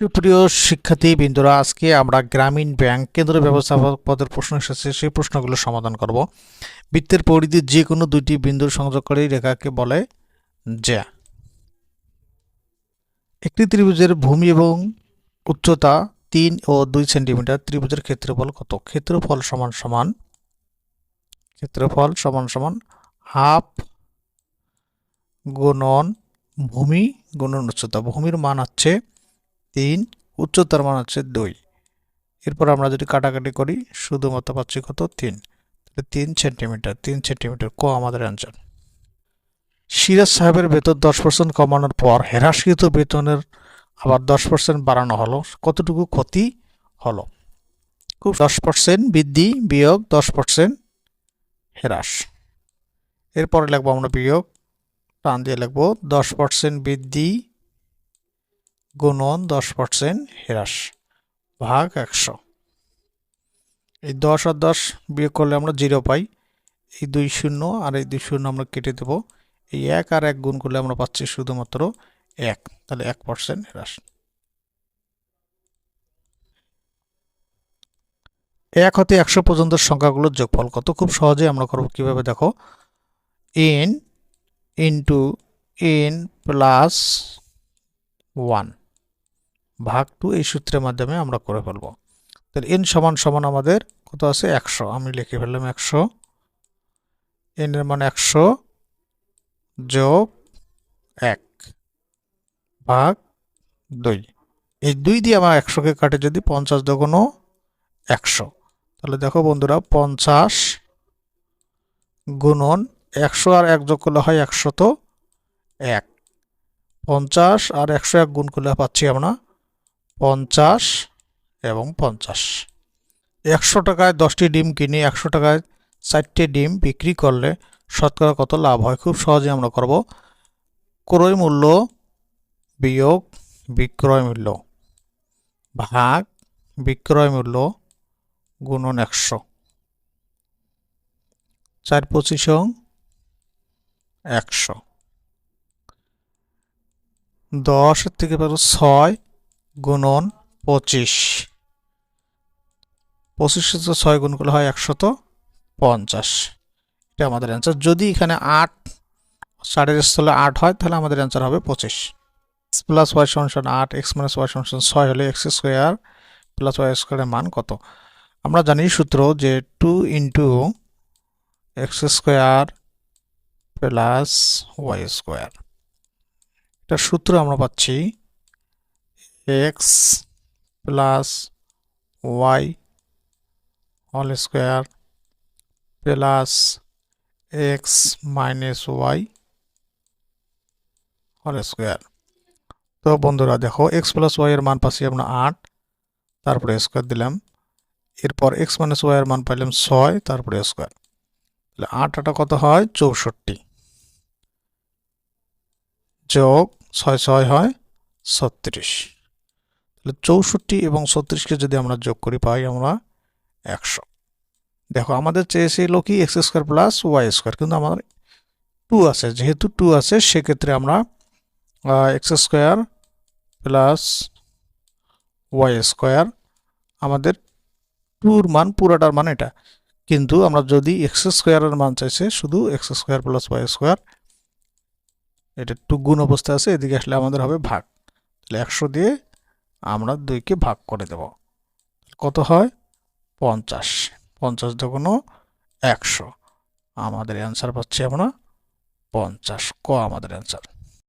সুপ্রিয় শিক্ষার্থী বিন্দুরা আজকে আমরা গ্রামীণ ব্যাংক কেন্দ্র ব্যবস্থাপক পদের প্রশ্ন এসেছে সেই প্রশ্নগুলো সমাধান করব। বৃত্তের পরিধি যে কোনো দুইটি বিন্দুর সংযোগ সংযোগকারী রেখাকে বলে জ্যা। একটি ত্রিভুজের ভূমি এবং উচ্চতা তিন ও দুই সেন্টিমিটার। ত্রিভুজের ক্ষেত্রফল কত? ক্ষেত্রফল সমান সমান ক্ষেত্রফল সমান সমান হাফ গুণন ভূমি গুণন উচ্চতা। ভূমির মান হচ্ছে তিন, উচ্চতার মান হচ্ছে দুই। এরপর আমরা যদি কাটাকাটি করি, শুধুমাত্র পাচ্ছি কত? তিন। তিন সেন্টিমিটার তিন সেন্টিমিটার ক আমাদের অ্যান্সার সিরাজ সাহেবের বেতন দশ পার্সেন্ট কমানোর পর হ্রাসকৃত বেতনের আবার দশ পার্সেন্ট বাড়ানো হলো। কতটুকু ক্ষতি হলো? খুব দশ পার্সেন্ট বৃদ্ধি, বিয়োগ দশ পার্সেন্ট হ্রাস। এরপরে লিখব আমরা বিয়োগ, টান দিয়ে লিখব, দশ পার্সেন্ট বৃদ্ধি গুণন দশ পার্সেন্ট হ্রাস, ভাগ একশো। এই দশ আর দশ বিয়োগ করলে আমরা জিরো পাই। এই দুই শূন্য আর এই দুই শূন্য আমরা কেটে দেব। এই এক আর এক গুণ করলে আমরা পাচ্ছি শুধুমাত্র এক, তাহলে এক পার্সেন্ট হ্রাস। এক হতে একশো পর্যন্ত সংখ্যাগুলোর যোগফল কত? খুব সহজে আমরা করব কীভাবে? দেখো n into n plus one ভাগ টু এই সূত্রের মাধ্যমে আমরা করে ফেলব। তাহলে এন সমান সমান আমাদের কত আছে? একশো। আমি লিখে ফেললাম একশো। এন এর মান একশো যোগ এক ভাগ দুই। এই দুই দিয়ে আমার একশোকে কাটে যদি পঞ্চাশ দোকানো একশো। তাহলে দেখো বন্ধুরা, পঞ্চাশ গুণন একশো আর এক যোগ করলে হয় একশো তো এক। পঞ্চাশ আর একশো এক গুণ করলে পাচ্ছি আমরা পঞ্চাশ এবং পঞ্চাশ। একশো টাকায় দশটি ডিম কিনে একশো টাকায় চারটে ডিম বিক্রি করলে শতকরা কত লাভ হয়? খুব সহজে আমরা করব। ক্রয় মূল্য বিয়োগ বিক্রয় মূল্য ভাগ বিক্রয় মূল্য গুণন একশো। চার পঁচিশ একশো। দশের থেকে ছয় গুণন পঁচিশ। পঁচিশ সাথে ছয় গুণ করলে হয় একশত পঞ্চাশ। এটা আমাদের অ্যান্সার যদি এখানে আট ষাটের স্থলে আট হয়, তাহলে আমাদের অ্যান্সার হবে পঁচিশ। এক্স প্লাস ওয়াই সমান আট এক্স মাইনাস ওয়াই সমান ছয় হলে এক্স স্কোয়ার প্লাস ওয়াই স্কোয়ারের মান কত? আমরা জানি সূত্র যে two into x square plus y square এটা সূত্র আমরা পাচ্ছি x plus y whole square plus x minus y whole square তো বন্ধুরা দেখো এক্স প্লাস ওয়াই এর মান পাচ্ছি আমরা আট, তারপরে স্কোয়ার দিলাম। এরপর এক্স মাইনাস ওয়াই এর মান পাইলাম ছয়, তারপরে স্কোয়ার তাহলে আট আটা কত হয়? চৌষট্টি। যোগ ছয় ছয় হয় ছত্রিশ। তাহলে চৌষট্টি এবং ছত্রিশকে যদি আমরা যোগ করি, পাই আমরা একশো। দেখো, আমাদের চেয়েছিল কি x square plus y square, কিন্তু আমাদের টু আছে, যেহেতু টু আছে, সেক্ষেত্রে আমরা x square plus y square, আমাদের টুর মান, পুরাটার মান এটা। কিন্তু আমরা যদি এক্স স্কোয়ারের মান চাইছে, শুধু x square plus y square, এটা টু গুণ অবস্থা আছে, এদিকে আসলে আমাদের হবে ভাগ। তাহলে একশো দিয়ে আমরা দুইকে ভাগ করে দেব। কত হয়? পঞ্চাশ। পঞ্চাশ দোকানো একশো। আমাদের অ্যান্সার পাচ্ছি আমরা পঞ্চাশ। ক আমাদের অ্যান্সার